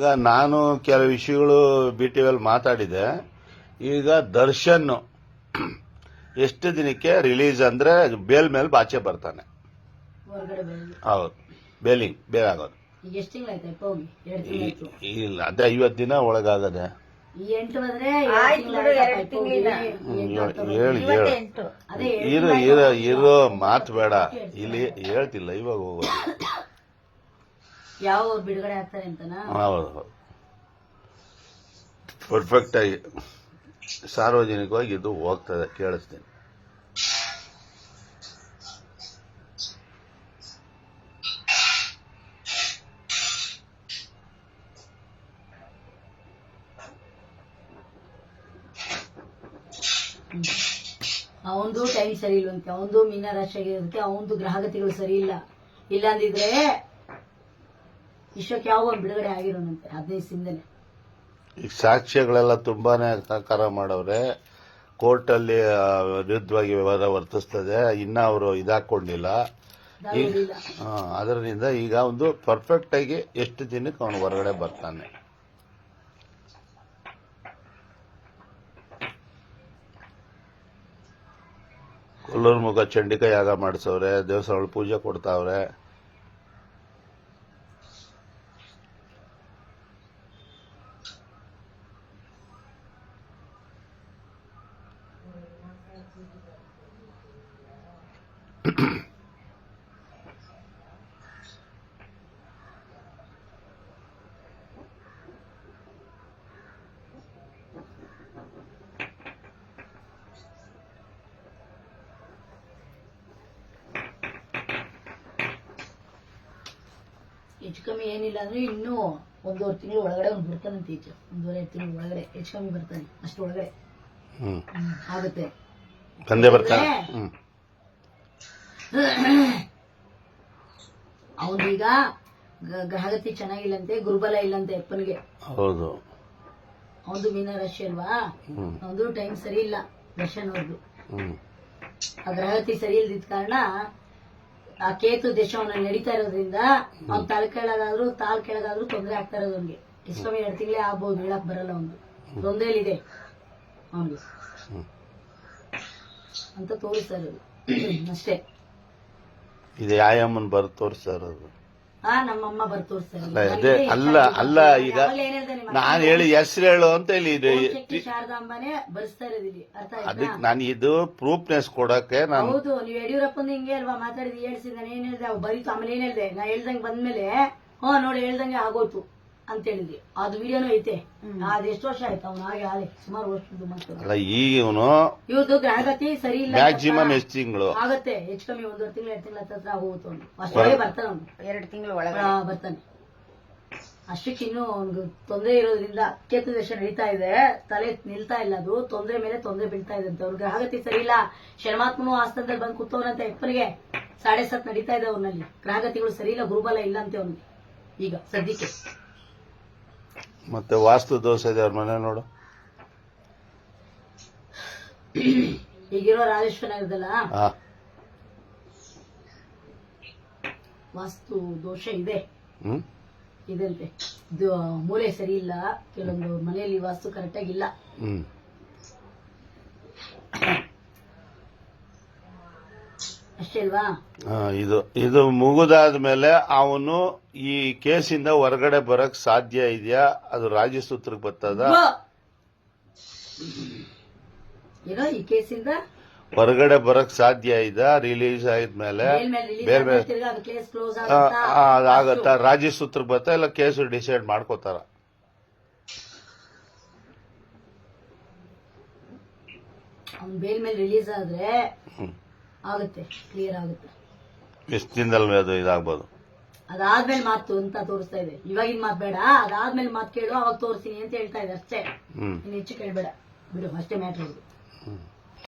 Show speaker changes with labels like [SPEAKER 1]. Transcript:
[SPEAKER 1] ಈಗ ನಾನು ಕೆಲವು ವಿಷಯಗಳು ಬಿ ಟಿ ಮಾತಾಡಿದೆ. ಈಗ ದರ್ಶನ್ ಎಷ್ಟು ದಿನಕ್ಕೆ ರಿಲೀಸ್ ಅಂದ್ರೆ ಬೇಲ್ ಮೇಲೆ ಬಾಚೆ ಬರ್ತಾನೆ. ಹೌದು. ಬೇಲಿಂಗ್ ಬೇಲ್ ಆಗೋದು.
[SPEAKER 2] ಈಗ ಎಷ್ಟು ತಿಂಗಳಾಯ್ತು ಅಪ್ಪ ಹೋಗಿ? ಎರಡು ತಿಂಗಳಾಯ್ತು.
[SPEAKER 1] ಇಲ್ಲ ಅದೇ ಐವತ್ತು ದಿನ ಒಳಗಾಗದೆ.
[SPEAKER 2] ಈ ಎಂಟು ಬಂದ್ರೆ
[SPEAKER 3] ಆಯ್ತು ಬಿಡು, ಎರಡು ತಿಂಗಳಿಲ್ಲ.
[SPEAKER 1] ಹೇಳಿ ಹೇಳಿ
[SPEAKER 2] ಅದೇ
[SPEAKER 1] ಇರೋ ಇರೋ ಇರೋ ಮಾತು ಬೇಡ. ಇಲ್ಲಿ ಹೇಳ್ತಿಲ್ಲ ಇವಾಗ ಹೋಗೋದು.
[SPEAKER 2] ಯಾವ ಬಿಡುಗಡೆ ಆಗ್ತಾರೆ ಅಂತನ?
[SPEAKER 1] ಹೌದು. ಪರ್ಫೆಕ್ಟ್ ಆಗಿ ಸಾರ್ವಜನಿಕವಾಗಿ ಇದು ಹೋಗ್ತದೆ ಕೇಳಿಸ್ತೀನಿ.
[SPEAKER 2] ಅವಂದು ಟೈಮ್ ಸರಿ ಇಲ್ವಂತೆ ಅವಂದು ಮೀನರಾಶಿಯಾಗಿರೋದಕ್ಕೆ ಅವಂದು ಗ್ರಹಗತಿಗಳು ಸರಿ ಇಲ್ಲ. ಇಲ್ಲಾಂದಿದ್ರೆ ವಿಶ್ವಕ್ಕೆ ಯಾವ ಒಂದು ಬಿಡುಗಡೆ ಆಗಿರೋನಂತೆ ಹದಿನೈದು ದಿನದಲ್ಲೇ
[SPEAKER 1] ಈಗ ಸಾಕ್ಷ್ಯಗಳೆಲ್ಲ ತುಂಬಾನೇ ಸಹಕಾರ ಮಾಡವ್ರೆ. ಕೋರ್ಟಲ್ಲಿ ಅಲ್ಲಿ ವಿರುದ್ಧವಾಗಿ ವ್ಯವಹಾರ ವರ್ತಿಸ್ತದೆ. ಇನ್ನ ಅವರು ಇದಾಕೊಂಡಿಲ್ಲ. ಅದರಿಂದ ಈಗ ಒಂದು ಪರ್ಫೆಕ್ಟ್ ಆಗಿ ಎಷ್ಟು ದಿನಕ್ಕೆ ಅವನು ಹೊರಗಡೆ ಬರ್ತಾನೆ. ಕೊಲ್ಲೂರು ಮುಖ ಚಂಡಿಕಾ ಯಾಗ ಮಾಡಿಸವ್ರೆ ದೇವಸ್ಥಾನಗಳು ಪೂಜೆ ಕೊಡ್ತಾವ್ರೆ.
[SPEAKER 2] ಹೆಚ್ಚು ಕಮ್ಮಿ ಏನಿಲ್ಲ ಅಂದ್ರೆ ಇನ್ನೂ ಒಂದೂವರೆ ತಿಂಗಳು ಒಳಗಡೆ ಒಂದು ಬರ್ತಾನಂತೆ ಈಚೆ ಒಂದೂವರೆ ತಿಂಗಳು ಒಳಗಡೆ. ಹೆಚ್ಚು ಕಮ್ಮಿ ಬರ್ತಾನೆ ಅಷ್ಟು ಒಳಗಡೆ.
[SPEAKER 1] ಹ್ಮ್
[SPEAKER 2] ಆಗುತ್ತೆ.
[SPEAKER 1] ತಂದೆ ಬರ್ತಾನೆ ಹ್ಮ್.
[SPEAKER 2] ಅವನೀಗ ಗ್ರಹಗತಿ ಚೆನ್ನಾಗಿಲ್ಲಂತೆ ಗುರುಬಲ ಇಲ್ಲಂತೆ ಅಪ್ಪನಿಗೆ.
[SPEAKER 1] ಹೌದು.
[SPEAKER 2] ಅವನು ರಶ್ ಅಲ್ವಾ? ಅವನು ಟೈಮ್ ಸರಿ ಇಲ್ಲ ದರ್ಶನ್ ಅವ್ರದ್ದು
[SPEAKER 1] ಹ್ಮ್.
[SPEAKER 2] ಆ ಗ್ರಹಗತಿ ಸರಿ ಇಲ್ದಿದ್ದ ಕಾರಣ ಆ ಕೇತು ದೇಶವನ್ನ ಅವನ ನಡೀತಾ ಇರೋದ್ರಿಂದ ಅವ್ನ ತಲೆ ಕೆಳಗಾದ್ರೂ ತಾಳ್ ಕೆಳಗಾದ್ರೂ ತೊಂದರೆ ಆಗ್ತಾ ಇರೋದು ಅವ್ನಿಗೆ. ಇಷ್ಟೊಮ್ಮೆ ಎರಡು ತಿಂಗಳೇ ಆಗ್ಬೋದು ಹೇಳಕ್ ಬರಲ್ಲ ಅವ್ನು ತೊಂದರೆಲಿದೆ. ಅವನಿಗೆ. ಅಂತ ತೋರಿಸ್ತಾರೆ ಅಷ್ಟೇ.
[SPEAKER 1] ಇದು ಯಾಯಮ್ಮನ್ ಬರ್ ತೋರಿಸ್ತಾರ ಅದು
[SPEAKER 2] ಆ ನಮ್ಮಮ್ಮ ಬರ್
[SPEAKER 1] ಅಲ್ಲ ಅದೇ ಅಲ್ಲ ಅಲ್ಲ ಈಗ ನಾನು ಹೇಳಿ ಹೆಸರು ಹೇಳು ಅಂತ ಹೇಳಿ ಇದು.
[SPEAKER 2] ಬರ್ಸ್ತಾ ಇರೋದು ಇಲ್ಲಿ ಅರ್ಥ ಆಯ್ತಾ?
[SPEAKER 1] ಅದಕ್ಕೆ ನಾನು ಇದು ಪ್ರೂಫ್ನೆಸ್ ಕೊಡಕ್ಕೆ ನಾನು
[SPEAKER 2] ಹೌದು ನೀವು ಯಡಿಯೂರಪ್ಪನ ಹಿಂಗೆ ಅಲ್ವಾ ಮಾತಾಡಿದ್ ಹೇಳ್ಸಿ ನಾನು ಏನ್ ಹೇಳ್ದೆ? ಅವ್ ಬರೀತು ಆಮೇಲೆ ಏನ್ ಹೇಳ್ದೆ? ನಾ ಹೇಳ್ದಂಗೆ ಬಂದ್ಮೇಲೆ ಹ್ಞೂ ನೋಡಿ ಹೇಳ್ದಂಗೆ ಆಗೋಯ್ತು. ಅಂತ ಹೇಳಿದ್ವಿ ಅದು ವಿಡಿಯೋನು ಐತೆ. ಅದು ಎಷ್ಟು ವರ್ಷ ಆಯ್ತು? ಅವನು ಹಾಗೆ ಹಾಲೆ ಸುಮಾರು ವರ್ಷದ್ದು ಮಾತು
[SPEAKER 1] ಅಲ್ಲ ಈಗ ಇವನು
[SPEAKER 2] ಇವ್ರದ್ದು ಸರಿ ಇಲ್ಲ
[SPEAKER 1] ಮ್ಯಾಕ್ಸಿಮಮ್ ಎಷ್ಟು ತಿಂಗಳು?
[SPEAKER 2] ಆಗತ್ತೆ. ಹೆಚ್ಚು ಕಮ್ಮಿ ಒಂದೂವರೆ ತಿಂಗಳು ಎರಡು ತಿಂಗಳ ಹತ್ರ ಹೋಗುತ್ತೆ ಅವನು. ಅಷ್ಟೊಳಗೆ ಬರ್ತಾನೆ ಅವನು.
[SPEAKER 3] ಎರಡು ತಿಂಗಳು ಒಳಗಡೆ.
[SPEAKER 2] ಆ, ಬರ್ತಾನೆ. ಅಷ್ಟಕ್ಕೆ ಇನ್ನೂ ಅವ್ನಿಗೆ ತೊಂದರೆ ಇರೋದ್ರಿಂದ ಕೇತು ದೇಶ ನಡೀತಾ ಇದೆ. ತಲೆ ನಿಲ್ತಾ ಇಲ್ಲ ಅದು. ತೊಂದರೆ ಮೇಲೆ ತೊಂದರೆ ಬೀಳ್ತಾ ಇದೆ ಅಂತ. ಅವ್ರ ಗ್ರಹಗತಿ ಸರಿ ಇಲ್ಲ. ಶರ್ಮಾತ್ಮನು ಆಸ್ಥಾನದಲ್ಲಿ ಬಂದು ಕೂತವನಂತ ಅಪ್ಪನಿಗೆ ಸಾಡೆ ಸತ್ ನಡೀತಾ ಇದೆ ಅವ್ನಲ್ಲಿ ಗ್ರಹಗತಿಗಳು ಸರಿ ಇಲ್ಲ ಗುರುಬಲ ಇಲ್ಲ ಅಂತ ಅವ್ನಿಗೆ. ಈಗ ಸದ್ಯಕ್ಕೆ.
[SPEAKER 1] ಮತ್ತೆ ವಾಸ್ತು ದೋಷ ಇದೆ ಅವ್ರ ಮನೆ ನೋಡು.
[SPEAKER 2] ಈಗಿರೋ ರಾಜೇಶ್ವರ ಇದಲ್ಲ
[SPEAKER 1] ಹಾ.
[SPEAKER 2] ವಾಸ್ತು ದೋಷ ಇದೆ.
[SPEAKER 1] ಹ್ಮ್.
[SPEAKER 2] ಇದಂತೆ ಇದು ಮೂಲೆ ಸರಿ ಇಲ್ಲ. ಕೆಲವೊಂದು ಮನೆಯಲ್ಲಿ ವಾಸ್ತು ಕರೆಕ್ಟಾಗಿ ಇಲ್ಲ.
[SPEAKER 1] ಹ್ಮ್. ಇದು ಇದು ಮುಗಿದಾದ್ಮೇಲೆ ಅವನು ಈ ಕೇಸಿಂದ ಹೊರಗಡೆ ಬರಕ್ ಸಾಧ್ಯ ಇದೆಯಾ? ಅದು ರಾಜಸೂತ್ರಕ್ಕೆ ಬರ್ತದ?
[SPEAKER 2] ಏನೋ ಈ ಕೇಸಿಂದ?
[SPEAKER 1] ಹೊರಗಡೆ ಬರಕ್ ಸಾಧ್ಯ ಇದ ರಿಲೀಸ್ ಆದ್ಮೇಲೆ? ಬೇರೆ ಬೇರೆ ಆಗತ್ತ? ರಾಜ್ಯ ರಾಜಸೂತ್ರಕ್ಕೆ ಬರ್ತಾ ಇಲ್ಲ ಕೇಸು ಡಿಸೈಡ್ ಮಾಡ್ಕೋತಾರ?
[SPEAKER 2] ಬೇಲ್ ಮೇಲೆ ರಿಲೀಸ್ ಆದ್ರೆ ಆಗುತ್ತೆ ಕ್ಲಿಯರ್ ಆಗುತ್ತೆ.
[SPEAKER 1] ಎಷ್ಟು ದಿನದಲ್ಲಿ ಅದು ಇದಾಗ್ಬೋದು.
[SPEAKER 2] ಅದಾದ್ಮೇಲೆ ಮಾತು ಅಂತ ತೋರಿಸ್ತಾ ಇದೆ. ಇವಾಗಿನ ಮಾತು ಬೇಡ ಅದಾದ್ಮೇಲೆ ಮಾತು ಕೇಳು ಅವಾಗ ತೋರಿಸ್ತೀನಿ ಅಂತ ಹೇಳ್ತಾ ಇದೆ ಅಷ್ಟೇ. ಇನ್ನು ಹೆಚ್ಚು ಕೇಳಬೇಡ. ಬಿಡು ಅಷ್ಟೇ ಮ್ಯಾಟ್ರ್